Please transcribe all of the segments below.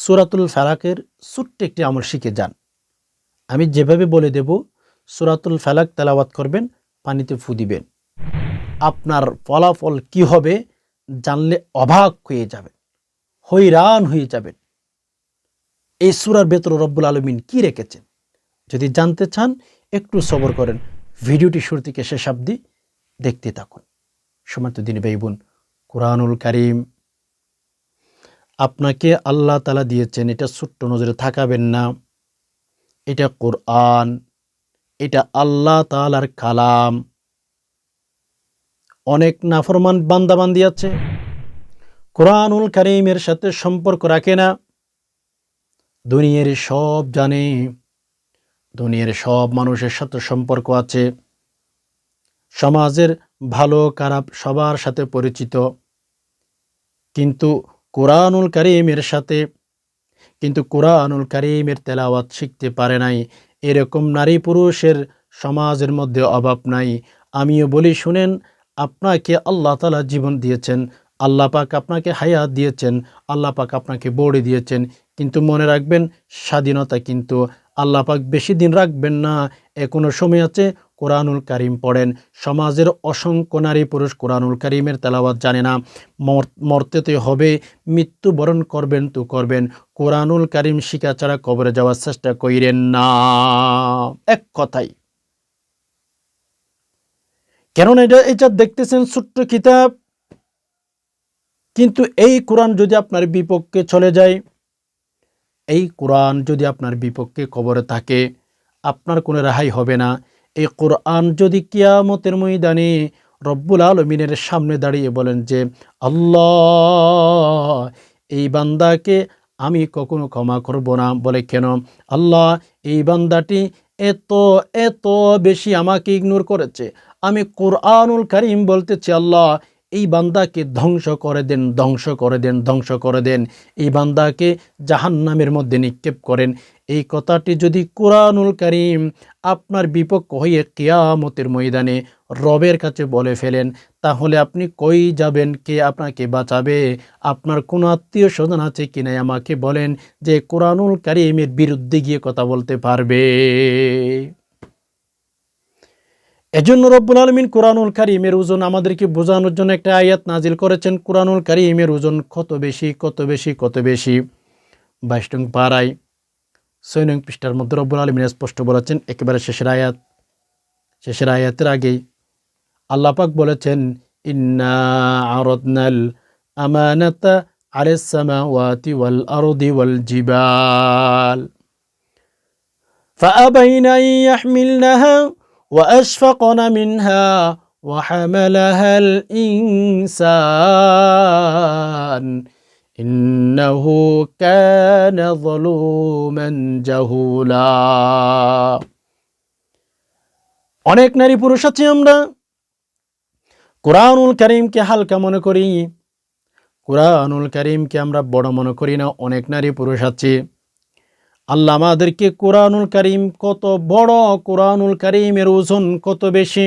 সুরাতুল ফালাকের ছোট্ট একটি আমল শিখে যান। আমি যেভাবে বলে দেব, সুরাতুল ফালাক তেলাওয়াত করবেন, পানিতে ফু দিবেন। আপনার ফলাফল কি হবে জানলে অবাক হয়ে যাবেন হৈরান হয়ে যাবেন। এই সুরার ভেতর রব্বুল আলমিন কি রেখেছেন? যদি জানতে চান, একটু সবর করেন। ভিডিওটি শুরু থেকে শেষ অবধি দেখতে থাকুন। সমান্ত দিন ভাই বোন, কোরআনুল কারিম আপনাকে আল্লাহ তালা দিয়েছেন, এটা ছোট্ট নজরে থাকাবেন না। এটা কোরআন, এটা আল্লাহ তালার কালাম। অনেক নাফরমান বান্দাবান্দি আছে। কোরআনুল কারিমের সাথে সম্পর্ক রাখে না। দুনিয়ার সব জানে, দুনিয়ার সব মানুষের সাথে সম্পর্ক আছে। সমাজের ভালো খারাপ সবার সাথে পরিচিত। কিন্তু কোরআনুল কারিমের সাথে। কিন্তু কোরআনুল কারিমের তেলাওয়াত শিখতে পারে নাই। এরকম নারী পুরুষের সমাজের মধ্যে অভাব নাই। আমিও বলি, শুনেন, আপনাকে আল্লাহ তালা জীবন দিয়েছেন। আল্লাহ পাক আপনাকে হায়াত দিয়েছেন। আল্লাহ পাক আপনাকে বড়ি দিয়েছেন। কিন্তু মনে রাখবেন, স্বাধীনতা কিন্তু আল্লাহ পাক বেশি দিন রাখবেন না। এখনও সময় আছে কোরআনুল করিম পড়েন। সমাজের অসংখ্য নারী পুরুষ কোরআনুল করিমের তেলাওয়াত জানে না। মর্তেতে হবে, মৃত্যুবরণ করবেন তো করবেন। কোরআনুল করিম শিকা ছাড়া কবরে যাওয়ার চেষ্টা কইরেন না। এক কথাই কেননা এটা এটা দেখতেছেন ছোট্ট কিতাব। কিন্তু এই কোরআন যদি আপনার বিপক্ষে চলে যায়, এই কোরআন যদি আপনার বিপক্ষে কবরে থাকে, আপনার কোনো রেহাই হবে না। এই কোরআন যদি কিয়ামতের ময়দানে রব্বুল আলমিনের সামনে দাঁড়িয়ে বলেন যে, আল্লাহ, এই বান্দাকে আমি কখনো ক্ষমা করব না। বলে কেন? আল্লাহ, এই বান্দাটি এত এত বেশি আমাকে ইগনোর করেছে। আমি কোরআনুল করিম বলতেছি, আল্লাহ এই বান্দাকে ধ্বংস করে দেন, ধ্বংস করে দেন, ধ্বংস করে দেন। এই বান্দাকে জাহান্নামের মধ্যে নিক্ষেপ করেন। এই কথাটি যদি কোরআনুল করিম আপনার বিপক্ষ হয়ে কেয়ামতের ময়দানে রবের কাছে বলে ফেলেন, তাহলে আপনি কই যাবেন? কে আপনাকে বাঁচাবে? আপনার কোনো আত্মীয় স্বজন আছে কিনা আমাকে বলেন যে কোরআনুল করিমের বিরুদ্ধে গিয়ে কথা বলতে পারবে। এজন্য রব্বুল আলমিন কোরআনুল কারিমের ওজন আমাদেরকে বোঝানোর জন্য একটা আয়াত নাজিল করেছেন কোরআনুল কারিমের ওজন কত বেশি কত বেশি কত বেশি বাইশটং পাড়ায় ছয় নং পৃষ্ঠার মধ্যে রব্বুল আলমিন স্পষ্ট বলেছেন একেবারে শেষের আয়াত শেষের আয়াতের আগেই আল্লাপাক বলেছেন ইন্না আরদনাল আমানাতা আলাস সামাওয়াতি ওয়াল আরদি ওয়াল জিবাল فأبين أن يحملنها وأشفقن منها وحملها الإنسان إنه كان ظلوما جهولا অনেক নারী পুরুষ আছি আমরা কোরআনুল করিমকে হালকা মনে করি কোরআনুল করিমকে আমরা বড় মনে করি না অনেক নারী পুরুষ আছে আল্লাহ আমাদেরকে কোরআনুল করিম কত বড়, কোরআনুল করিমের ওজন কত বেশি?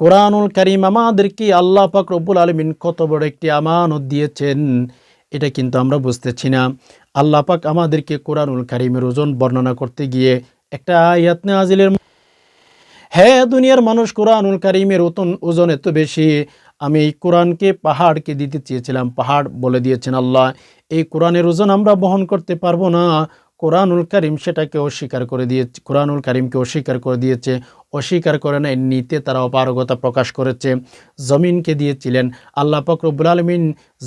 কোরআনুল করিম আমাদেরকে আল্লাহ পাক রব্বুল আলমিন কত বড় একটি আমানত দিয়েছেন, এটা কিন্তু আমরা বুঝতেছি না। আল্লাহ পাক আমাদেরকে কোরআনুল করিমের ওজন বর্ণনা করতে গিয়ে একটা আয়াত নাজিলের হ্যাঁ দুনিয়ার মানুষ, কোরআনুল করিমের ওতন ওজন এত বেশি, আমি এই কোরআনকে পাহাড়কে দিতে চেয়েছিলাম, পাহাড় বলে দিয়েছেন আল্লাহ। এই কোরআনের ওজন আমরা বহন করতে পারব না কোরআনুল করিম সেটাকে অস্বীকার করে দিয়েছে কোরআনুল করিমকে অস্বীকার করে দিয়েছে, অস্বীকার করে না নিতে তারা অপারগতা প্রকাশ করেছে, জমিনকে দিয়েছিলেন। আল্লাহ ফকরবুল আলমিন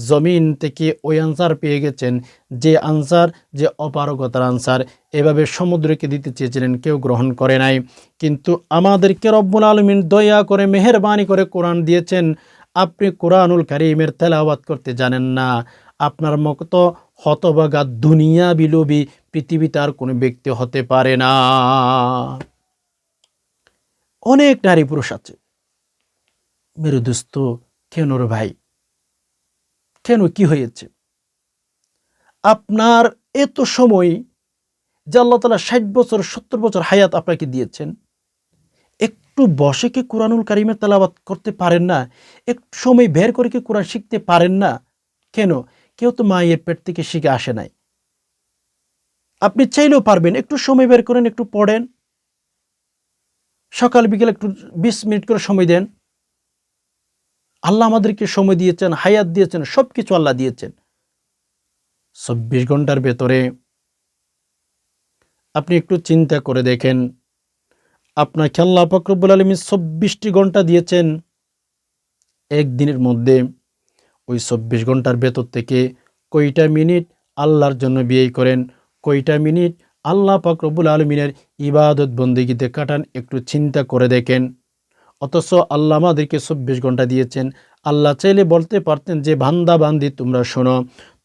জমিন থেকে ওই আনসার পেয়ে গেছেন, যে আনসার, যে অপারগতার আনসার, এভাবে সমুদ্রকে দিতে চেয়েছিলেন, কেউ গ্রহণ করে নাই। কিন্তু আমাদেরকে রব্বুল আলমিন দয়া করে, মেহরবানি করে কোরআন দিয়েছেন, আপনি কোরআনুল করিমের তেলাওয়াত করতে জানেন না। আপনার মতো হতবাগা দুনিয়া বিলোবী পৃথিবীতে আর কোনো ব্যক্তি হতে পারে না। অনেক নারী পুরুষ আছে। মেরু দুস্থ কেন ভাই। কেন কি হয়েছে? আপনার এত সময় যে আল্লাহ তালা ষাট বছর, সত্তর বছর হায়াত আপনাকে দিয়েছেন, একটু বসে কি কোরআনুল কারিমের তালাবাত করতে পারেন না? একটু সময় বের করে কি কোরআন শিখতে পারেন না? কেন? কেউ তো মায়ের পেট থেকে শিখে আসে নাই। আপনি চাইলেও পারবেন, একটু সময় বের করেন, একটু পড়েন। সকাল, বিকেল একটু বিশ মিনিট করে সময় দেন। আল্লাহ আমাদেরকে সময় দিয়েছেন, হায়াত দিয়েছেন সব কিছু আল্লাহ দিয়েছেন। চব্বিশ ঘণ্টার ভেতরে আপনি একটু চিন্তা করে দেখেন, আপনাকে আল্লাহ ফকরবুল আলমী চব্বিশটি ঘণ্টা দিয়েছেন, একদিনের মধ্যে। ওই চব্বিশ ঘণ্টার ভেতর থেকে কয়টা মিনিট আল্লাহর জন্য বিয়ে করেন, কয়টা মিনিট আল্লাহ ফকরবুল আলমিনের ইবাদত বন্দিগিতে কাটান একটু চিন্তা করে দেখেন। অথচ আল্লাহ আমাদেরকে চব্বিশ ঘণ্টা দিয়েছেন। আল্লাহ চাইলে বলতে পারতেন যে ভান্দা বান্দি, তোমরা শোনো,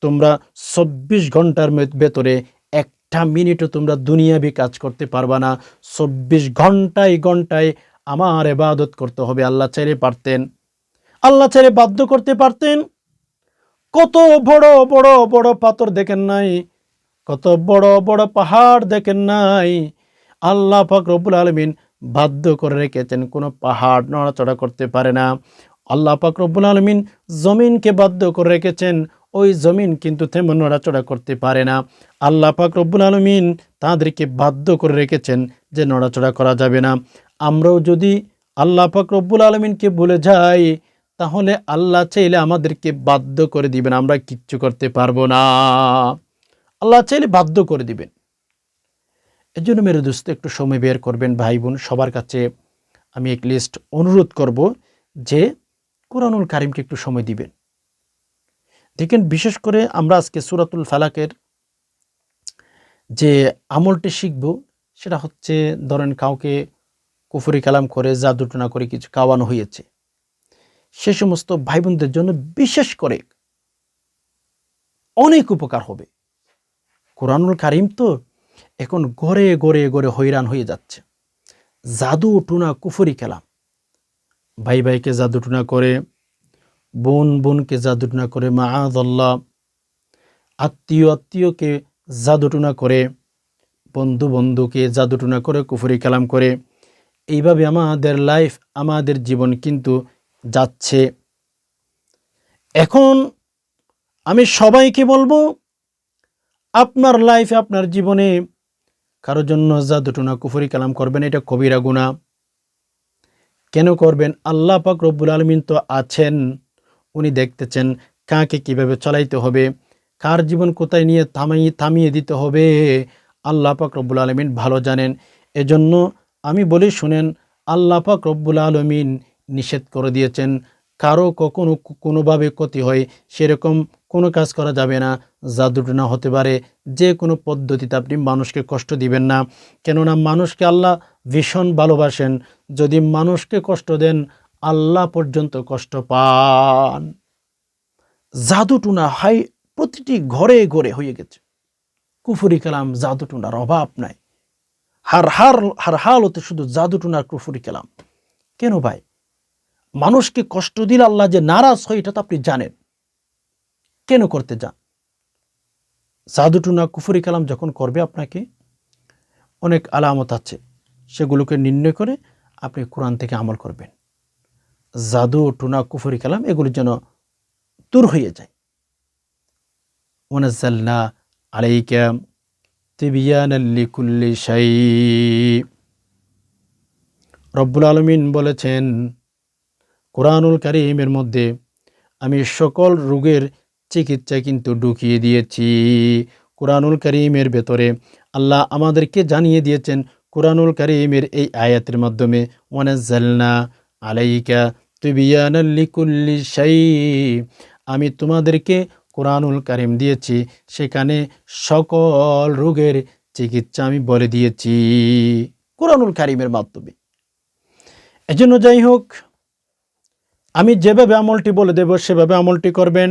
তোমরা চব্বিশ ঘণ্টার ভেতরে একটা মিনিটও তোমরা দুনিয়াবি কাজ করতে পারবা না। চব্বিশ ঘন্টায় ঘন্টায় আমার এবাদত করতে হবে। আল্লাহ চাইলে পারতেন। আল্লাহ চাইলে বাধ্য করতে পারতেন। কত বড় বড় বড় পাথর দেখেন নাই, কত বড় বড় পাহাড় দেখেন নাই। আল্লাহ পাক রব্বুল আলমিন বাধ্য করে রেখেছেন, কোনো পাহাড় নড়াচড়া করতে পারে না। আল্লাহ পাক রব্বুল আলমিন জমিনকে বাধ্য করে রেখেছেন, ওই জমিন কিন্তু তেমন নড়াচড়া করতে পারে না। আল্লাহ পাক রব্বুল আলমিন তাদেরকে বাধ্য করে রেখেছেন যে নড়াচড়া করা যাবে না। আমরাও যদি আল্লাহ পাক রব্বুল আলমিনকে ভুলে যাই তাহলে আল্লাহ চাইলে আমাদেরকে বাধ্য করে দিবেন, আমরা কিচ্ছু করতে পারব না। আল্লাহ চাইলে বাধ্য করে দিবেন। এর জন্য মেরে দোস্ত, একটু সময় বের করবেন ভাই বোন, সবার কাছে আমি এক লিস্ট অনুরোধ করব যে কোরআনুল কারিমকে একটু সময় দিবেন। দেখেন, বিশেষ করে আমরা আজকে সুরাতুল ফালাকের যে আমলটি শিখব, সেটা হচ্ছে, ধরেন কাউকে কুফুরি কালাম করে, জাদুটনা করে কিছু খাওয়ানো হয়েছে। সে সমস্ত ভাই বোনদের জন্য বিশেষ করে অনেক উপকার হবে। কোরআনুল কারিম তো এখন গড়ে গড়ে গড়ে হইরান হয়ে যাচ্ছে। জাদু টুনা কুফুরি খেলাম ভাই ভাইকে জাদু টুনা করে, বোন বোনকে জাদু টুনা করে মা আদল্লাহ আত্মীয় আত্মীয়কে জাদু টুনা করে, বন্ধু বন্ধুকে জাদু টুনা করে, কুফুরি কালাম করে। এইভাবে আমাদের লাইফ আমাদের জীবন কিন্তু যাচ্ছে। এখন আমি সবাইকে বলব, আপনার লাইফে আপনার জীবনে কারোর জন্য জাদুটুনা কুফরি কালাম করবেন, এটা কবিরা গুণা কেন করবেন? আল্লাহ পাক রব্বুল আলমিন তো আছেন, উনি দেখতেছেন কাকে কীভাবে চালাইতে হবে, কার জীবন কোথায় নিয়ে থামিয়ে থামিয়ে দিতে হবে, আল্লাহ পাক রব্বুল আলমিন ভালো জানেন। এজন্য আমি বলি শুনেন, আল্লাহ পাক রব্বুল আলমিন নিষেধ করে দিয়েছেন। কারও কখনো কোনোভাবে ক্ষতি হয় সেরকম কোনো কাজ করা যাবে না জাদুটনা হতে পারে। যে কোনো পদ্ধতিতে আপনি মানুষকে কষ্ট দিবেন না। কেননা মানুষকে আল্লাহ ভীষণ ভালোবাসেন। যদি মানুষকে কষ্ট দেন, আল্লাহ পর্যন্ত কষ্ট পান। জাদুটুনা হাই প্রতিটি ঘরে ঘরে হয়ে গেছে। কুফুরি কালাম জাদুটুনার অভাব নাই। হার হার হার হাল হতে শুধু জাদুটুনার কুফুরি কালাম। কেন ভাই? মানুষকে কষ্ট দিলে আল্লাহ যে নারাজ হয়, এটা তো আপনি জানেন। কেন করতে যান? জাদুটুনা কুফুরি কালাম যখন করবে আপনাকে, অনেক আলামত আছে। সেগুলোকে নির্ণয় করে আপনি কোরআন থেকে আমল করবেন। জাদু টুনা কুফুরি কালাম এগুলো যেন দূর হয়ে যায়। ওনাজাল্লা আলাইকা তিবিয়ানাল্লিকুল্লি শাই। রব্বুল আলমিন বলেছেন কোরআনুল কারিমের মধ্যে আমি সকল রোগের চিকিৎসা কিন্তু ঢুকিয়ে দিয়েছি। কোরআনুল করিমের ভেতরে আল্লাহ আমাদেরকে জানিয়ে দিয়েছেন, কোরআনুল করিমের এই আয়াতের মাধ্যমে, ওয়ানাজ্জালনা আলাইকা তুবিয়ানাল্লিকুল্লি শাই আমি তোমাদেরকে কোরআনুল কারিম দিয়েছি, সেখানে সকল রোগের চিকিৎসা আমি বলে দিয়েছি। কোরআনুল কারিমের মাধ্যমে। এজন্য যাই হোক আমি যেভাবে আমলটি বলে দেব, সেভাবে আমলটি করবেন।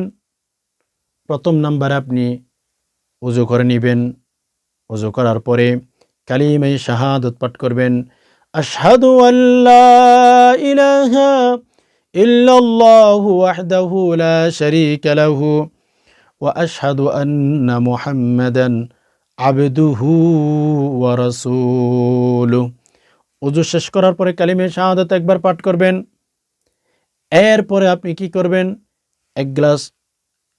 প্রথম নাম্বার আপনি উজু করে নেবেন। উজু করার পরে কালিমাই শাহাদত পাঠ করবেন। আশহাদু আল্লাহ ইলাহা ইল্লাল্লাহু ওয়াহদাহু লা শারীকা ওয়া আশহাদু আন্না মুহাম্মাদান আবদুহু ওয়া রাসূলুহু। উজু শেষ করার পরে কালিমে শাহাদত একবার পাঠ করবেন। এরপরে আপনি কি করবেন? এক গ্লাস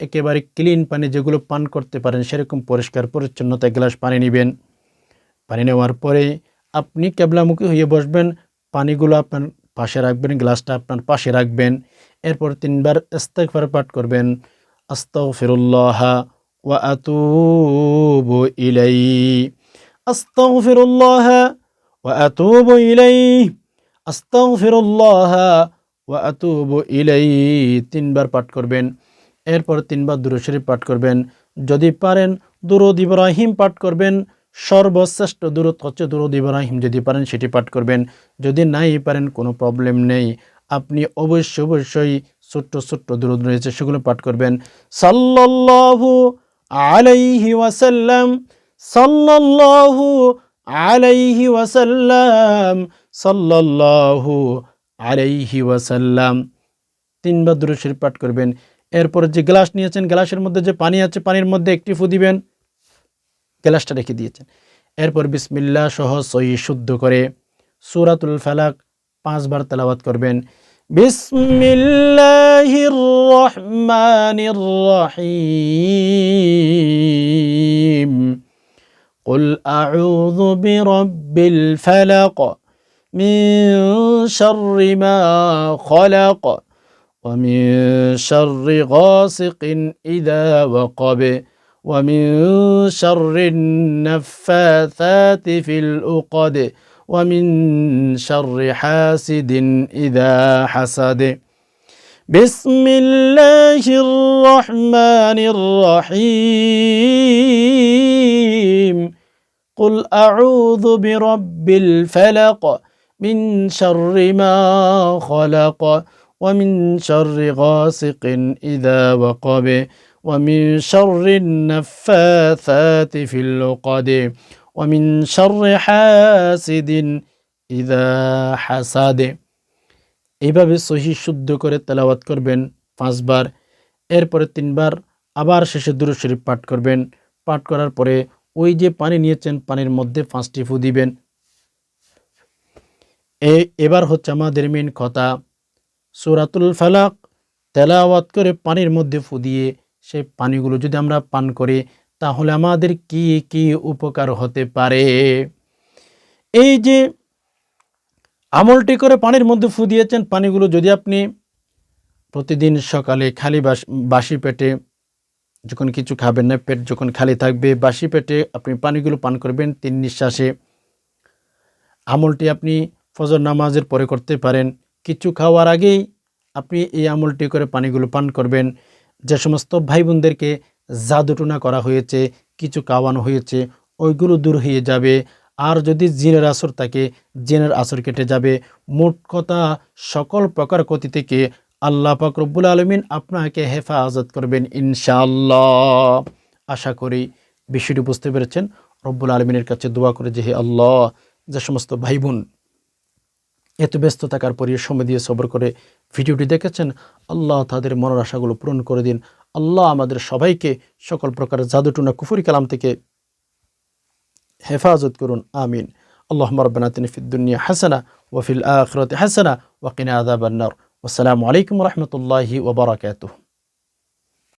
একেবারে ক্লিন পানি যেগুলো পান করতে পারেন, সেরকম পরিষ্কার পরিচ্ছন্নতা এক গ্লাস পানি নেবেন। পানি নেওয়ার পরে আপনি কেবলামুখী হয়ে বসবেন, পানিগুলো আপনার পাশে রাখবেন, গ্লাসটা আপনার পাশে রাখবেন। এরপর তিনবার ইস্তেগফার পাঠ করবেন। আস্তাগফিরুল্লাহ ওয়া আতুবু ইলাইহি। আস্তাগফিরুল্লাহ ওয়া আতুবু ইলাইহি। আস্তাগফিরুল্লাহ ওয়া আতুবু ইলাই তিনবার পাঠ করবেন। এরপর তিনবার দুরূদ শরীফ পাঠ করবেন। যদি পারেন দুরুদ ইব্রাহিম পাঠ করবেন। সর্বশ্রেষ্ঠ দূরত হচ্ছে দূরদ ইব্রাহিম, যদি পারেন সেটি পাঠ করবেন। যদি নাই পারেন কোনো প্রবলেম নেই। আপনি অবশ্যই অবশ্যই ছোট্ট ছোট্ট দূরদ রয়েছে, সেগুলো পাঠ করবেন। সাল্লাল্লাহু আলাইহি ওয়াসাল্লাম, সাল্লাল্লাহু আলাইহি ওয়াসাল্লাম, সাল্লাল্লাহু আলাইহি ওয়াসাল্লাম তিনবার দূর শরীফ পাঠ করবেন এরপর যে গ্লাস নিয়েছেন গ্লাসের মধ্যে যে পানি আছে পানির মধ্যে একটি ফু দিবেন গ্লাসটা রেখে দিয়েছেন এরপর বিসমিল্লা সহ সহি শুদ্ধ করে সুরাতুল ফালাক পাঁচবার তেলাওয়াত করবেন বিসমিল্লাহির রহমানির রহিম قل أعوذ برب الفلق من شر ما خلق ومن شر غاسق إذا وقب ومن شر النفاثات في الأقد ومن شر حاسد إذا حسد. بسم الله الرحمن الرحيم. قل أعوذ برب الفلق من شر ما خلق ومن شر غاسق إذا وقب ومن شر النفاثات في العقد ومن شر حاسد إذا حسد এইভাবে সহি শুদ্ধ করে তেলাওয়াত করবেন পাঁচবার এরপরে তিনবার আবার শেষে দুরু শরীফ পাঠ করবেন পাঠ করার পরে ওই যে পানি নিয়েছেন পানির মধ্যে পাঁচটি ফু দিবেন এবার হচ্ছে আমাদের মেন কথা। সুরাতুল ফালাক তেলাওয়াত করে পানির মধ্যে ফু দিয়ে সেই পানিগুলো যদি আমরা পান করি, তাহলে আমাদের কি কি উপকার হতে পারে? এই যে আমলটি করে পানির মধ্যে ফু দিয়েছেন পানিগুলো যদি আপনি প্রতিদিন সকালে খালি বাসি পেটে যখন কিছু খাবেন না, পেট যখন খালি থাকবে, বাসি পেটে আপনি পানিগুলো পান করবেন, তিন নিঃশ্বাসে। আমলটি আপনি ফজর নামাজের পরে করতে পারেন। কিছু খাওয়ার আগেই আপনি এই আমলটি করে পানিগুলো পান করবেন। যে সমস্ত ভাই বোনদেরকে জাদুটুনা করা হয়েছে, কিছু কাওয়ানো হয়েছে, ওইগুলো দূর হয়ে যাবে। আর যদি জিনের আসর থাকে, জিনের আসর কেটে যাবে। মোট কথা, সকল প্রকার ক্ষতি থেকে আল্লাহ রব্বুল আলমিন আপনাকে হেফাজত করবেন ইনশাআল্লাহ। আশা করি বিষয়টি বুঝতে পেরেছেন। রব্বুল আলমিনের কাছে দোয়া করে যে হে আল্লাহ, যে সমস্ত ভাই বোন এত ব্যস্ত থাকার পরে সময় দিয়ে সবর করে ভিডিওটি দেখেছেন। আল্লাহ তাদের মনের আশাগুলো পূরণ করে দিন। আল্লাহ আমাদের সবাইকে সকল প্রকার জাদুটুনা কুফুরি কালাম থেকে হেফাজত করুন। আমিন। আল্লাহ রব্বানা তিনি ফিদ্দুনিয়া হাসানা ওয়াফিল আখরত হাসানা ওয়াকিনা আদাবান্নার আসসালামু আলাইকুম রহমতুল্লাহি ওবরাকাতুহ